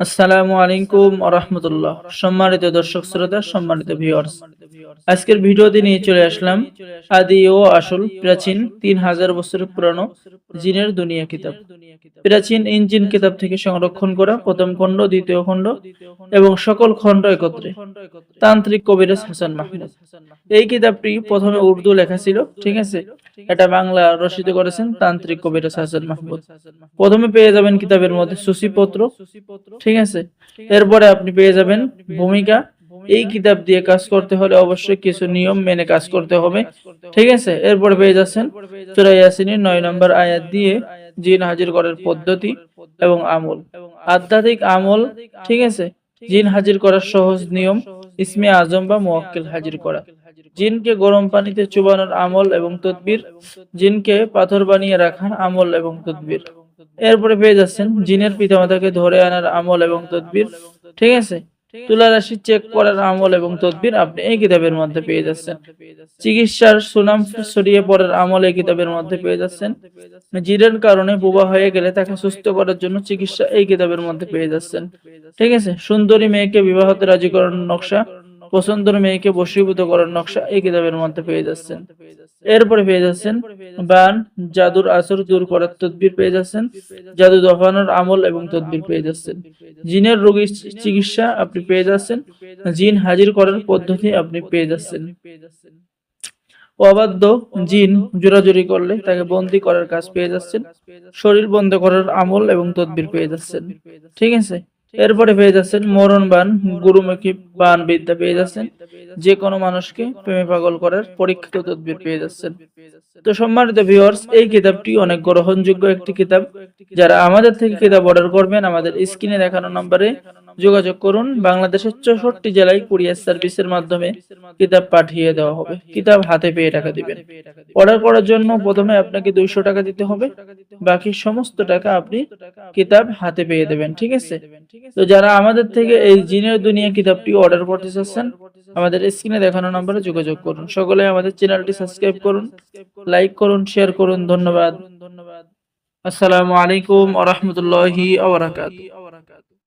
আসসালামু আলাইকুম রহমতুল্লাহ। সম্মানিত দর্শক শ্রোতা সম্মানিত ভিউয়ার্স আজকের ভিডিওতে নিয়ে চলে আসলাম আদি ও আসল প্রাচীন তিন হাজার বছরের পুরানো জিনের দুনিয়া কিতাব। প্রাচীন ইঞ্জিন কিতাব থেকে সংরক্ষণ করা প্রথম খণ্ড, দ্বিতীয় খণ্ড এবং সকল খণ্ড একত্রে। তান্ত্রিক কবিরাজ হাসান মাহমুদ। এই কিতাবটি প্রথমে উর্দু লেখা ছিল, ঠিক আছে? এটা বাংলা রচিত করেছেন তান্ত্রিক কবিরাজ হাসান মাহমুদ। প্রথমে পেয়ে যাবেন কিতাবের মধ্যে সূচিপত্র, ঠিক আছে? এরপরে আপনি পেয়ে যাবেন ভূমিকা এই কিতাব দিয়ে কাজ করতে হলে অবশ্যই কিছু নিয়ম মেনে কাজ করতে হবে। ঠিক আছে? এরপর পেয়ে যাচ্ছেন চুরা ইয়াসিনের নয় নম্বর আয়াত দিয়ে জিন হাজির করার পদ্ধতি এবং আমল। আধ্যাত্মিক আমল, ঠিক আছে? জিন হাজির করার সহজ নিয়ম, ইসমে আজম বা মোয়াক্কেল হাজির করা। জিনকে গরম পানিতে চুবানোর আমল এবং তদবির, জিনকে পাথর বানিয়ে রাখার আমল এবং তদবির। এরপরে পেয়ে যাচ্ছেন জিনের পিতামাতাকে ধরে আনার আমল এবং তদবির। ঠিক আছে? তুলা রাশি চেক করার আমল এবং তদবির আপনি এই কিতাবের মধ্যে পেয়ে যাচ্ছেন। চিকিৎসার সুনাম ছড়িয়ে পড়ার আমল এই কিতাবের মধ্যে পেয়ে যাচ্ছেন। জিরের কারণে বোবা হয়ে গেলে তাকে সুস্থ করার জন্য চিকিৎসা এই কিতাবের মধ্যে পেয়ে যাচ্ছেন। ঠিক আছে? সুন্দরী মেয়েকে বিবাহতে রাজি করার নকশা, পছন্দের মেয়েকে বশীভূত করার নকশা এই কিতাবের মধ্যে পেয়ে যাচ্ছেন। এরপরে পেয়ে যাচ্ছেন বান, জাদুর আসর দূর করার তদবির পেয়ে যাচ্ছেন, জাদু দফানোর আমল এবং তদবির পেয়ে যাচ্ছেন। জিনের রোগীর চিকিৎসা আপনি পেয়ে যাচ্ছেন, জিন হাজির করার পদ্ধতি আপনি পেয়ে যাচ্ছেন। অবাধ্য জিন জোরাজুরি করলে তাকে বন্দি করার কাজ পেয়ে যাচ্ছেন, শরীর বন্ধ করার আমল এবং তদবির পেয়ে যাচ্ছেন। ঠিক আছে? এরপরে পেয়ে যাচ্ছেন মরণ বান, গুরুমুখী বান বিদ্যা পেয়ে যাচ্ছেন। যে কোনো মানুষকে প্রেমে পাগল করার পরীক্ষিত তদবির পেয়ে যাচ্ছেন। তো সম্মানিত ভিউয়ার্স এই কিতাবটি অনেক গ্রহণযোগ্য একটি কিতাব। যারা আমাদের থেকে কিতাব অর্ডার করবেন, আমাদের স্ক্রিনে দেখানো নম্বরে যোগাযোগ করুন। বাংলাদেশের চৌষট্টি জেলায় কুরিয়ার সার্ভিসের মাধ্যমে কিতাব পাঠিয়ে দেওয়া হবে। কিতাব হাতে পেয়ে টাকা দিবেন। অর্ডার করার জন্য প্রথমে আপনাকে দুইশো টাকা দিতে হবে। বাকি সমস্ত টাকা আপনি কিতাব হাতে পেয়ে দেবেন, ঠিক আছে? তো যারা আমাদের থেকে এই জিনের দুনিয়া কিতাবটি অর্ডার করতে চাচ্ছেন, আমাদের স্ক্রিনে দেখানো নম্বরে যোগাযোগ করুন। সকলে আমাদের চ্যানেলটি সাবস্ক্রাইব করুন, লাইক করুন, শেয়ার করুন। ধন্যবাদ। ধন্যবাদ আসসালামু আলাইকুম আ রহমতুল্লাহি